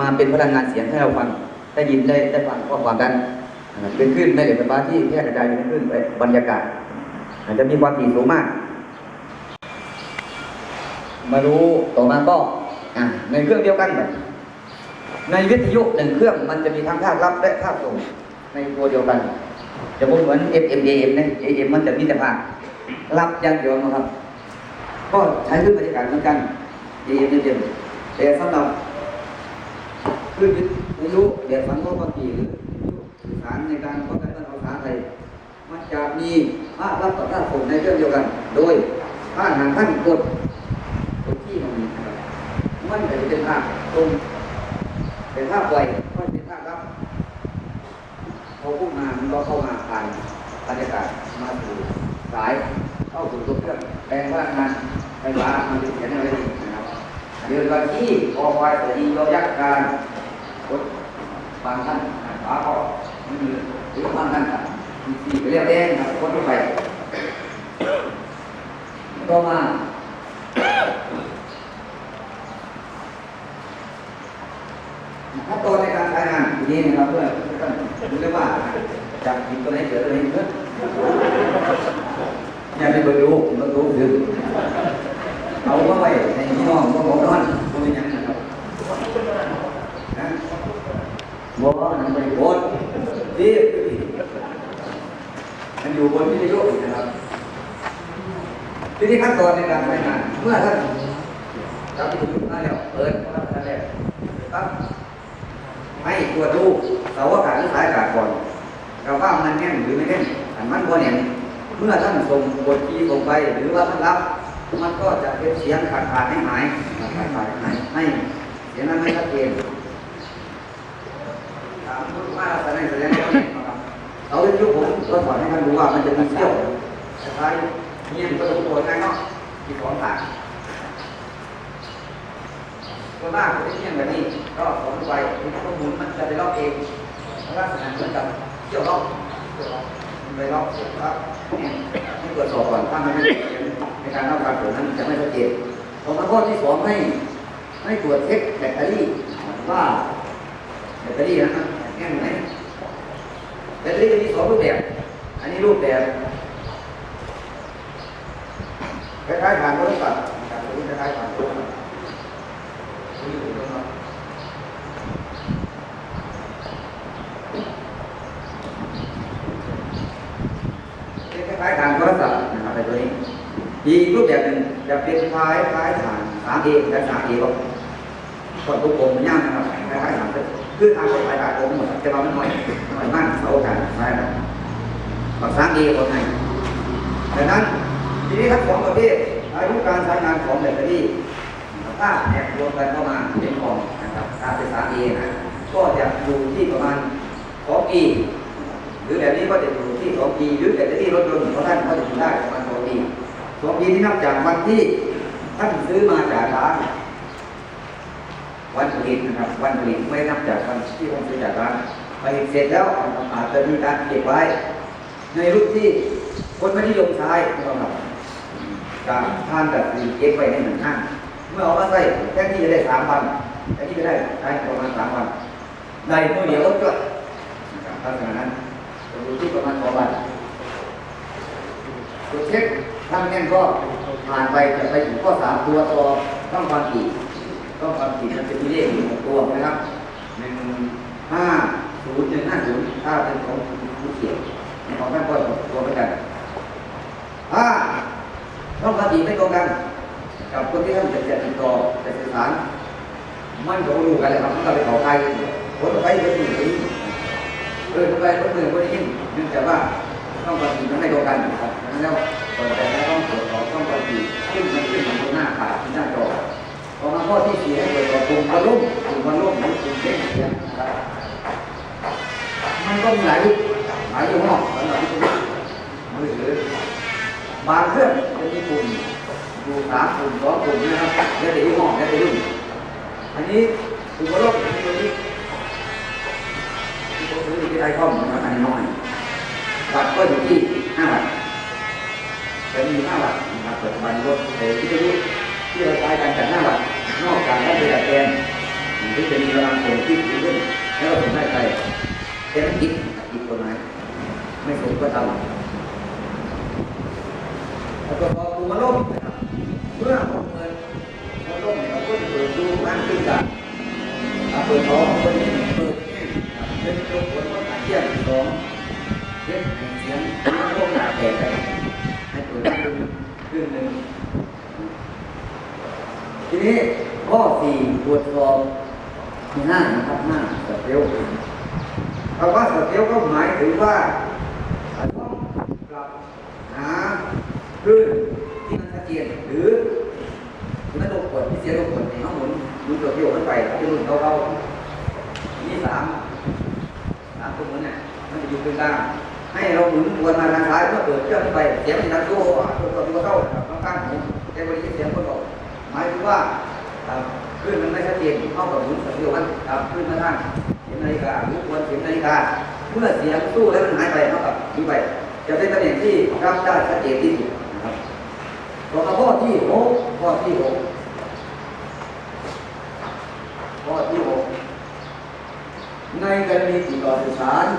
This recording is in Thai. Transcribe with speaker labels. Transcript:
Speaker 1: มาเป็นพลังงานเสียงให้เราฟังได้ยินได้ได้ฟังข้อความกันเป็นคลื่นแม่เหล็กไฟฟ้าที่แพร่กระจายอยู่ในคลื่นบรรยากาศอาจจะมีความถี่สูงมาก มารู้ต่อมาก็อ่าในเครื่องเดียวกันแบบในวิทยุหนึ่งเครื่องมันจะมีทั้งภาครับและภาคส่งในตัวเดียวกันจะบ่เหมือน FM AM นะ AM มันจะมีแต่ภาครับอย่างเดียวนะครับ ก็ใช้ขึ้นบรรยากาศเหมือนกัน AM AM แต่สำหรับ คลื่นวิทยุเดียดฟังข้อความถี่หรือสารในการป้องกันภาษาไทยมันจะมีภาครับกับภาคส่งในเรื่องเดียวกัน โดยถ้าหากท่านกดตรงที่ตรงนี้นะครับมันจะเป็นภาพตรงเป็นภาพไวก็เป็นภาพรับพอพุ่งมามันก็เข้ามาผ่านบรรยากาศมาสู่สายเข้าสู่ตัวเครื่องแปลงพลังานไฟฟ้ามาเป็นเสียงอะไรดีนะครับเดือนวันที่พอไฟแต่ดีเรายักการ กดบางท่านฝาก็มือหรือบางท่านมีสีไปเรียกแดงครับกดเข้าไปก็มาขั้นตอนในการใช้งานทีนี้นะครับเพื่อนท่านรู้ได้ว่าจะหยิบตัวไหนเจอตัวไหนเพื่ออย่าไปเบิดดูเบิดดูคือเอาเข้าไปในพี่น้องก็บอกนอนก็เป็นอยังนะครับนะบอกว่านั่นไปโคตรรีบ มันอยู่บนวิทยุนะครับทีนี้ขั้นตอนในการใช้งานเมื่อท่านจับวิทยุมาแล้วเปิดมาแล้วแล้วครับให้ตรวจดูเสาอากาศหรือสายอากาศก่อนเราว่ามันแน่นหรือไม่แน่นอันมันพอเนี่ยเมื่อท่านส่งกดคีย์ส่งไปหรือว่าท่านรับ มันก็จะเป็นเสียงขาดขาดให้หายขาดขาดหายหายให้เสียงนั้นไม่ชัดเจนถามคุณว่าแสดงแสดงแล้วเนี่ยนะครับเราเป็นยุคผม ก็สอนให้ท่านรู้ว่ามันจะมีเสี้ยวสุดท้ายเงียบก็ต้องตัวง่ายเนาะที่ของต่างส่วนมากจะเป็นเที่ยงแบบนี้ ก็สอนไปมีข้อมูลมันจะไปลอกเองลักษณะเหมือนกับเที่ยวลอกเที่ยวลอกมันไปลอกเสร็จครับเนี่ยให้ตรวจสอบก่อนถ้ามันไม่เขียนในการเล่าการตรวจนั้นจะไม่ชัดเจนต่อมาข้อที่สองให้ให้ตรวจเช็คแบตเตอรี่ว่าแบตเตอรี่นะครับแน่นไหมแบตเตอรี่จะมีสองรูปแบบ อันนี้รูปแบบคล้ายๆผ่านโทรศัพท์นะครับคล้ายๆผ่านโทรศัพท์คล้ายๆทางโทรศัพท์นะครับในตัวนี้อีกรูปแบบหนึ่งจะเป็นคล้ายคล้ายฐานสามเอและสามเอก็ก่อนทุกกลมมันยากนะครับคล้ายๆฐานคือทางคนสายการโกงหมดจะมาไม่น้อยน้อยมากเสาการใช่ครับ กับสามเอคนไหนดังนั้นทีนี้ทั้งสองประเภทอายุการใช้งานของแบตเตอรี่ถ้าแอบรวมกันเข้ามาเป็นของนะครับการเป็นสาเอนะก็จะอยู่ที่ประมาณสองปีหรือแบบนี้ก็จะอยู่ที่สองปีหรือแบตเตอรี่รถยนต์ของท่านก็จะอยู่ได้ประมาณสองปีสองปีที่นับจากวันที่ท่านซื้อมาจากร้านวันผลิตนะครับวันผลิตไม่นับจากวันที่ผมซื้อจากร้านผลิตเสร็จแล้วอาจจะมีการเก็บไว้ ในรุ่นที่คนไม่นิยมใช้นะครับการทานกับสีเก็บไว้ในหนึ่งห้างเมื่อเอามาใส่แค่ที่จะได้สามวันแค่ที่จะได้ใช้ประมาณสามวันได้ตัวเดียวก็จบนะครับลักษณะนั้นดูที่ประมาณสองวันตรวเช็คทางแน่นก็ผ่านไปจะไปถึงข้อสามตัวต่อต้องความถี่ต้องความถี่มันจะมีเลขอยู่หกตัวนะครับหนึ่งห้าศูนย์หนึ่งห้าศูนย์ถ้าเป็นของผู้เขียน ของท่านก็ตัวเหมือนกันถ้าต้องความถี่ไม่ตรงกัน กับคนที่ท่านจะจะติดต่อจะสื่อสารมันก็รู้กันเลยครับมันก็ไปขอใครคนใครเป็นอย่งนี้เออทำไมรถมือคนนี้เนื่องจากว่าต้องปฏิบัติไม่ตรงกันนะครับนั้นแล้วก่อนแต่แล้วต้องตรวจสอบต้องปฏิบัติขึ้นมันขึ้นมันบนหน้าขาที่หน้าจอพอมาข้อที่สี่ให้ตรวจสอบปุ่มบอลลุ่มปุ่มบอลลุ่มหรือปุ่มเด้งเสียงนะครับมันก็มีหลายรูปายอยี่ห้อสำหรับที่มือถือบางเครื่องจะมีปุ่มอยู่สามปุ่มสองปุ่มนะครับแล้วแต่ยี่ห้อแล้วแต่รุ่นอันนี้ปุ่มบอลลุ่มมีตัวนี้ที่ผมซื้อที่ไอคอมราคาน้อยบัตรก็อยู่ที่ห้าบาทแต่มีห้าบาทนะครับปัจจุบันรถเอที่จะรู้ที่เราใช้กันจากห้าบาทนอกจากนั้นเป็นดัดแปลงที่จะมีกำลังส่งที่ดีขึ้นแล้วก็ส่งได้ไปแต่ไม่กินกินกฎหมาย ไม่ส่งก็ทำแล้วก็พอกูมาล่มนะครับเมื่อผมเงินมาล่มเนี่ยเราก็เปิดดูงานขึ้นกันอ่าเปิดท้องคนนี้เปิดแห้งครับเป็นจงผลว่าขาเที่ยงสองเย็บให้เสียงร่วมหนาแตกไปให้เปิดครึ่งครึ่งหนึ่งทีนี้ข้อสี่ตรวจสอบที่ห้านะครับห้าสเตลคำว่าสเตลก็หมายถึงว่าต้องปรับหา คลื่นที่มันชัดเจนหรือที่มันลงกดที่เสียลงกดในห้องหมุนหมุนตัวเดียวขึ้นไปจะหมุนเบาๆนี่สามสามตัวหมุนเนี่ยมันจะอยู่ตรงกลางให้เราหมุนวนมาทางซ้ายเพื่อเปิดเครื่องขึ้นไปเสียงมันจะดังโซ่ตัวตัวตัวเข้าข้างๆหูแต่บริเสียงคนออกหมายถึงว่าคลื่นมันไม่ชัดเจนเท่ากับหมุนสัญญาณครับคลื่นมาทางเข็มนาฬิกาหรือควรเข็มนาฬิกาเมื่อเสียงสู้แล้วมันหายไปเท่ากับนี้ไปจะเป็นตำแหน่งที่รับได้ชัดเจนที่สุด นะครับต่อมาข้อที่หกข้อที่หกข้อที่หกในกรณีติดต่อสื่อสาร